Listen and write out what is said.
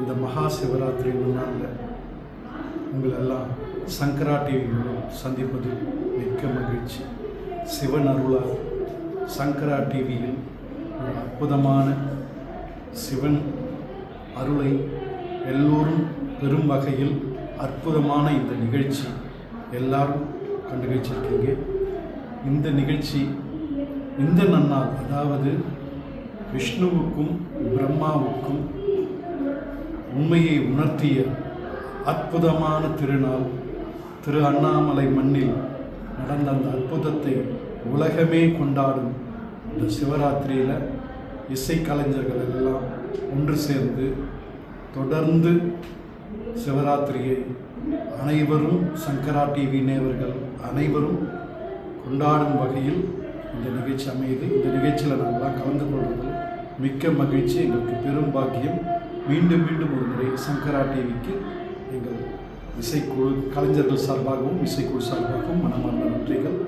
இந்த மகா சிவராத்திரி முன்னால் உங்களெல்லாம் சங்கரா டிவி மூலம் சந்திப்பது மிக்க மகிழ்ச்சி. சிவன் அருளால் சங்கரா டிவியில் ஒரு அற்புதமான சிவன் அருளை எல்லோரும் பெரும் வகையில் அற்புதமான இந்த நிகழ்ச்சி எல்லாரும் கண்டுகிச்சிருக்கீங்க இந்த நிகழ்ச்சி இந்த நன்னாள் அதாவது விஷ்ணுவுக்கும் பிரம்மாவுக்கும் உண்மையை உணர்த்திய அற்புதமான திருநாள் திரு அண்ணாமலை மண்ணில் நடந்த அந்த அற்புதத்தை உலகமே கொண்டாடும் இந்த சிவராத்திரியில் இசைக்கலைஞர்கள் எல்லாம் ஒன்று சேர்ந்து தொடர்ந்து சிவராத்திரியை அனைவரும் சங்கரா டிவி நேவர்கள் அனைவரும் கொண்டாடும் வகையில் இந்த நிகழ்ச்சி அமையுது. இந்த நிகழ்ச்சியில் நாங்களாம் கலந்து கொள்வது மிக்க மகிழ்ச்சி. எங்களுக்கு பெரும் பாக்கியம். மீண்டும் மீண்டும் ஒரு முறை சங்கரா டிவிக்கு எங்கள் இசைக்குழு கலைஞர்கள் சார்பாகவும் இசைக்குழு சார்பாகவும் மனமார்ந்த நன்றிகள்.